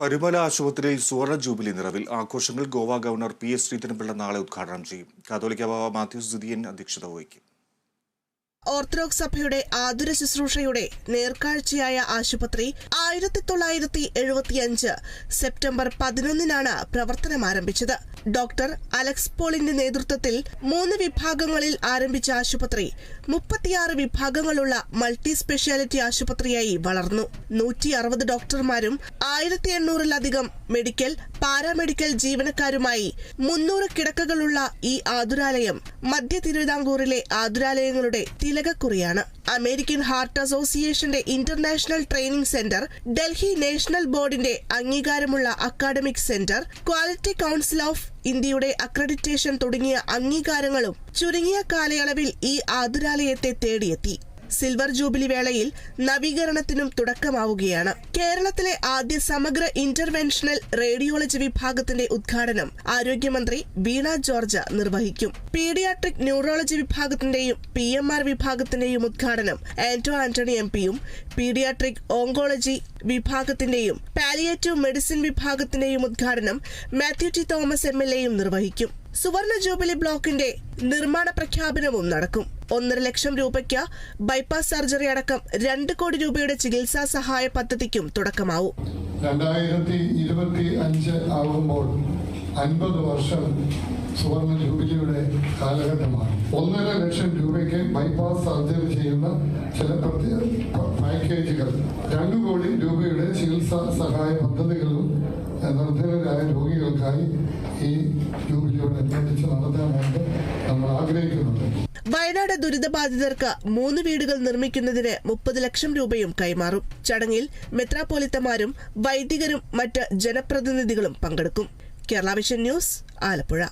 പരുമല ആശുപത്രിയിൽ സുവർണ ജൂബിലി നിറവിൽ. ആഘോഷങ്ങൾ Goa governor P S Sreedharan Pillai നാളെ ഉദ്ഘാടനം ചെയ്യും. കാതോലിക്ക ബാബ മാത്യൂസ് ദിദിയൻ അധ്യക്ഷത വഹിക്കും. ഓർത്തഡോക്സ് സഭയുടെ ആതുര ശുശ്രൂഷയുടെ നേർക്കാഴ്ചയായ ആശുപത്രി ആയിരത്തി തൊള്ളായിരത്തി എഴുപത്തിയഞ്ച് സെപ്റ്റംബർ പതിനൊന്നിനാണ് പ്രവർത്തനം ആരംഭിച്ചത്. ഡോക്ടർ അലക്സ് പോളിന്റെ നേതൃത്വത്തിൽ മൂന്ന് വിഭാഗങ്ങളിൽ ആരംഭിച്ച ആശുപത്രി മുപ്പത്തിയാറ് വിഭാഗങ്ങളുള്ള മൾട്ടി സ്പെഷ്യാലിറ്റി ആശുപത്രിയായി വളർന്നു. നൂറ്റി അറുപത് ഡോക്ടർമാരും ആയിരത്തി എണ്ണൂറിലധികം മെഡിക്കൽ പാരാമെഡിക്കൽ ജീവനക്കാരുമായി മുന്നൂറ് കിടക്കകളുള്ള ഈ ആതുരാലയം മധ്യ തിരുവിതാംകൂറിലെ ആതുരാലയങ്ങളുടെ തിലകക്കുറിയാണ്. അമേരിക്കൻ ഹാർട്ട് അസോസിയേഷന്റെ international training centre Delhi national ബോർഡിന്റെ അംഗീകാരമുള്ള academic centre quality council of ഇന്ത്യയുടെ അക്രഡിറ്റേഷൻ തുടങ്ങിയ അംഗീകാരങ്ങളും ചുരുങ്ങിയ കാലയളവിൽ ഈ ആതുരാലയത്തെ തേടിയെത്തി. സിൽവർ ജൂബിലി വേളയിൽ നവീകരണത്തിനും തുടക്കമാവുകയാണ്. കേരളത്തിലെ ആദ്യ സമഗ്ര ഇന്റർവെൻഷണൽ റേഡിയോളജി വിഭാഗത്തിന്റെ ഉദ്ഘാടനം ആരോഗ്യമന്ത്രി വീണ ജോർജ് നിർവഹിക്കും. പീഡിയാട്രിക് ന്യൂറോളജി വിഭാഗത്തിന്റെയും പി എം ആർ വിഭാഗത്തിന്റെയും ഉദ്ഘാടനം ആന്റോ ആന്റണി എം പിയും പീഡിയാട്രിക് ഓങ്കോളജി വിഭാഗത്തിന്റെയും പാലിയേറ്റീവ് മെഡിസിൻ വിഭാഗത്തിന്റെയും ഉദ്ഘാടനം Mathew T Thomas M L എയും നിർവഹിക്കും. സുവർണ ജൂബിലി ബ്ലോക്കിന്റെ നിർമ്മാണ പ്രഖ്യാപനവും നടക്കും. ഒന്നര ലക്ഷം രൂപയ്ക്ക് ബൈപ്പാസ് സർജറി അടക്കം രണ്ട് കോടി രൂപയുടെ ചികിത്സാ സഹായ പദ്ധതിക്കും തുടക്കമാവും. ആകുമ്പോൾ അൻപത് വർഷം സുവർണ ജൂബിലിയുടെ കാലഘട്ടമാണ്. ഒന്നര ലക്ഷം രൂപയ്ക്ക് ബൈപ്പാസ് സർജറി ചെയ്യുന്ന ചില പ്രത്യേക പാക്കേജുകൾ. രണ്ടു കോടി രൂപയുടെ ചികിത്സാ സഹായ പദ്ധതികളും ഏഹ്, നിർധനരായ രോഗികൾക്കായി ഈ ജൂബിലിയോടനുബന്ധിച്ച് നമ്മൾ വയനാട് ദുരിതബാധിതർക്ക് മൂന്ന് വീടുകൾ നിർമ്മിക്കുന്നതിന് മുപ്പത് ലക്ഷം രൂപയും കൈമാറും. ചടങ്ങിൽ മെത്രാപോലിത്തമാരും വൈദികരും മറ്റ് ജനപ്രതിനിധികളും പങ്കെടുക്കും. Kerala vision news Alappuzha.